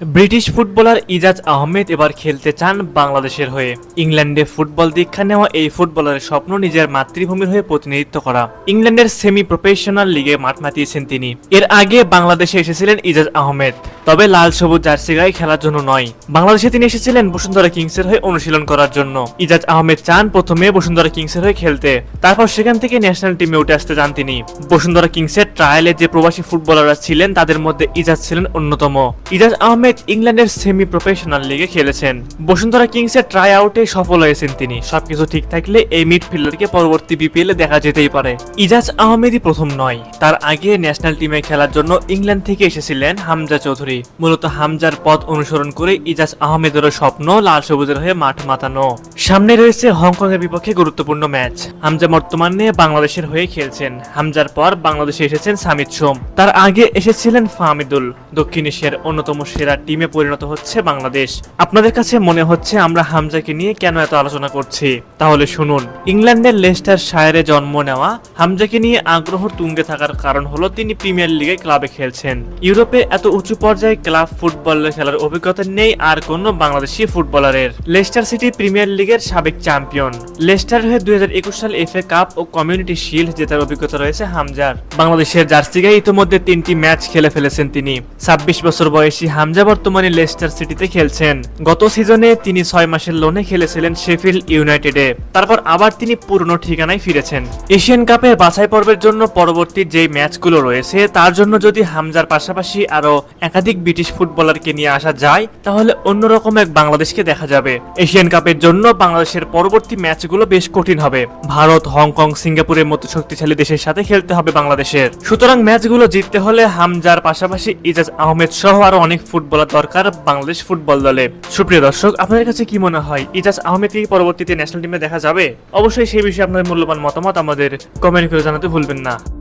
British footballer Ijaz Ahmed এবার খেলতে চান বাংলাদেশের হয়ে। ইংল্যান্ডে ফুটবল দীক্ষা নেওয়া এই ফুটবলারের স্বপ্ন নিজের মাতৃভূমির হয়ে প্রতিনিধিত্ব করা। ইংল্যান্ডের সেমি প্রফেশনাল লিগে মাঠ মাতিয়েছেন তিনি। এর আগে বাংলাদেশে এসেছিলেন ইজাজ আহমেদ, তবে লাল সবুজ জার্সি গায়ে খেলার জন্য নয়। বাংলাদেশে তিনি এসেছিলেন বসুন্ধরা কিংসের হয়ে অনুশীলন করার জন্য। ইজাজ আহমেদ চান প্রথমে বসুন্ধরা কিংসের হয়ে খেলতে, তারপর সেখান থেকে ন্যাশনাল টিমে উঠে আসতে চান তিনি। বসুন্ধরা কিংসের ট্রায়ালে যে প্রবাসী ফুটবলাররা ছিলেন, তাদের মধ্যে ইজাজ ছিলেন অন্যতম। ইজাজ আহমেদ ইংল্যান্ডের সেমি প্রফেশনাল লিগে খেলেছেন। বসুন্ধরা কিংসের ট্রাই আউটে সফল হয়েছেন তিনি। সবকিছু ঠিক থাকলে এই মিডফিল্ডারকে পরবর্তী বিপিএল দেখা যেতেই পারে। ইজাজ আহমেদই প্রথম নয়। তার আগে ন্যাশনাল টিমে খেলার জন্য ইংল্যান্ড থেকে এসেছিলেন হামজা চৌধুরী। মূলত হামজার পথ অনুসরণ করে ইজাজ আহমেদেরও স্বপ্ন লাল সবুজের হয়ে মাঠ মাতানো। সামনে রয়েছে হংকং এর বিপক্ষে গুরুত্বপূর্ণ ম্যাচ। হামজা বর্তমানে বাংলাদেশের হয়ে খেলছেন। হামজার পর বাংলাদেশে এসেছেন সামিদ সোম। তার আগে এসেছিলেন ফাহমিদুল। দক্ষিণ এশিয়ার অন্যতম সেরা টিমে পরিণত হচ্ছে বাংলাদেশ। আপনাদের কাছে মনে হচ্ছে আমরা হামজাকে নিয়ে কেন এত আলোচনা করছি? তাহলে শুনুন। ইংল্যান্ডের লেস্টার শায়ারে জন্ম নেওয়া হামজাকে নিয়ে আগ্রহ তুঙ্গে থাকার কারণ হলো তিনি প্রিমিয়ার লিগে ক্লাবে খেলছেন। ইউরোপে এত উঁচু পর্যায়ে ক্লাব ফুটবলে খেলার অভিজ্ঞতা নেই আর কোনো বাংলাদেশি ফুটবলারের। লেস্টার সিটি প্রিমিয়ার লিগের সাবেক চ্যাম্পিয়ন। লেস্টার হয়ে দুই হাজার একুশ সাল এফএ কাপ ও কমিউনিটি শিল্ড জেতার অভিজ্ঞতা রয়েছে হামজার। বাংলাদেশের জার্সি গায়ে ইতিমধ্যে তিনটি ম্যাচ খেলে ফেলেছেন তিনি। ছাব্বিশ বছর বয়সী হামজা বর্তমানে লেস্টার সিটিতে খেলছেন। গত সিজনে তিনি ছয় মাসের লোনে খেলেছিলেন শেফিল্ড ইউনাইটেডে। তারপর আবার তিনি পুরনো ঠিকানায় ফিরেছেন। এশিয়ান কাপের বাছাই পর্বের জন্য পরবর্তী যে ম্যাচগুলো রয়েছে, তার জন্য যদি হামজার পাশাপাশি আরও একাধিক ব্রিটিশ ফুটবলারকে নিয়ে আসা যায়, তাহলে অন্যরকম এক বাংলাদেশকে দেখা যাবে। এশিয়ান কাপের জন্য বাংলাদেশের পরবর্তী ম্যাচগুলো বেশ কঠিন হবে। ভারত, হংকং, সিঙ্গাপুরের মতো শক্তিশালী দেশের সাথে খেলতে হবে বাংলাদেশের। সুতরাং ম্যাচগুলো জিততে হলে হামজার পাশাপাশি ইজাজ আহমেদ সহ আরও অনেক ফুটবলার দরকার বাংলাদেশ ফুটবল দলে। সুপ্রিয় দর্শক, আপনাদের কাছে কি মনে হয়, ইজাজ আহমেদকে পরবর্তীতে ন্যাশনাল টিমে দেখা যাবে? অবশ্যই সেই বিষয়ে আপনাদের মূল্যবান মতামত আমাদের কমেন্ট করে জানাতে ভুলবেন না।